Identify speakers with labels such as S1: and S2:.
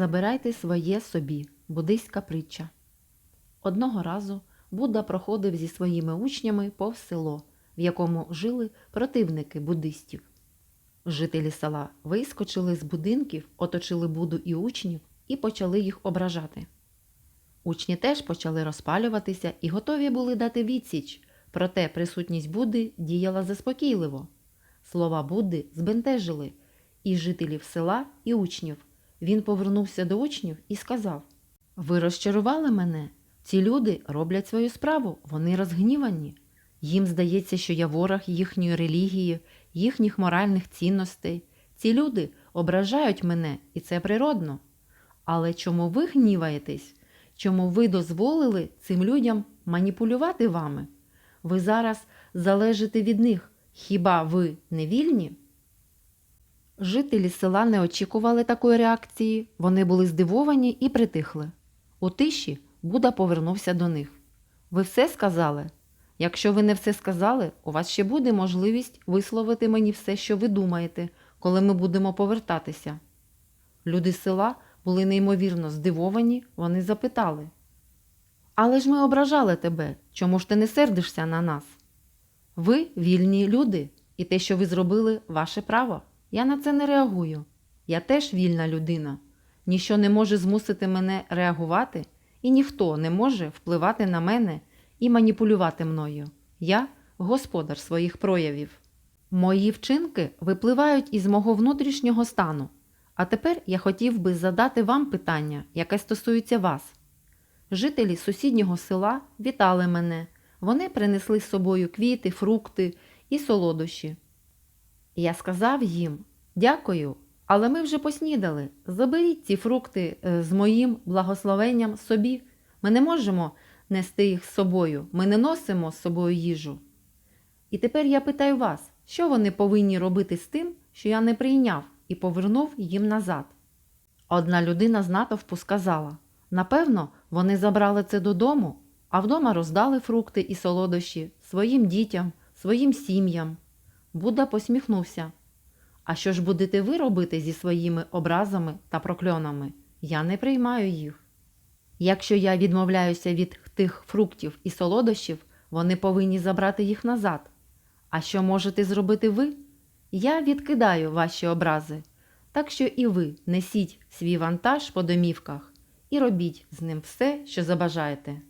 S1: Забирайте своє собі. Буддийська притча. Одного разу Будда проходив зі своїми учнями повз село, в якому жили противники буддистів. Жителі села вискочили з будинків, оточили Будду і учнів і почали їх ображати. Учні теж почали розпалюватися і готові були дати відсіч, проте присутність Будди діяла заспокійливо. Слова Будди збентежили і жителів села, і учнів. Він повернувся до учнів і сказав: Ви розчарували мене. Ці люди роблять свою справу, вони розгнівані. Їм здається, що я ворог їхньої релігії, їхніх моральних цінностей. Ці люди ображають мене, і це природно. Але чому ви гніваєтесь? Чому ви дозволили цим людям маніпулювати вами? Ви зараз залежите від них. Хіба ви не вільні? Жителі села не очікували такої реакції, вони були здивовані і притихли. У тиші Буда повернувся до них. Ви все сказали? Якщо ви не все сказали, у вас ще буде можливість висловити мені все, що ви думаєте, коли ми будемо повертатися. Люди села були неймовірно здивовані, вони запитали. Але ж ми ображали тебе, чому ж ти не сердишся на нас? Ви вільні люди, і те, що ви зробили, ваше право. Я на це не реагую. Я теж вільна людина. Ніщо не може змусити мене реагувати, і ніхто не може впливати на мене і маніпулювати мною. Я господар своїх проявів. Мої вчинки випливають із мого внутрішнього стану. А тепер я хотів би задати вам питання, яке стосується вас. Жителі сусіднього села вітали мене. Вони принесли з собою квіти, фрукти і солодощі. Я сказав їм дякую, але ми вже поснідали. Заберіть ці фрукти е, з моїм благословенням собі. Ми не можемо нести їх з собою, ми не носимо з собою їжу. І тепер я питаю вас, що вони повинні робити з тим, що я не прийняв і повернув їм назад. Одна людина з натовпу сказала напевно, вони забрали це додому, а вдома роздали фрукти і солодощі своїм дітям, своїм сім'ям. Будда посміхнувся. А що ж будете ви робити зі своїми образами та прокльонами? Я не приймаю їх. Якщо я відмовляюся від тих фруктів і солодощів, вони повинні забрати їх назад. А що можете зробити ви? Я відкидаю ваші образи, так що і ви несіть свій вантаж по домівках і робіть з ним все, що забажаєте.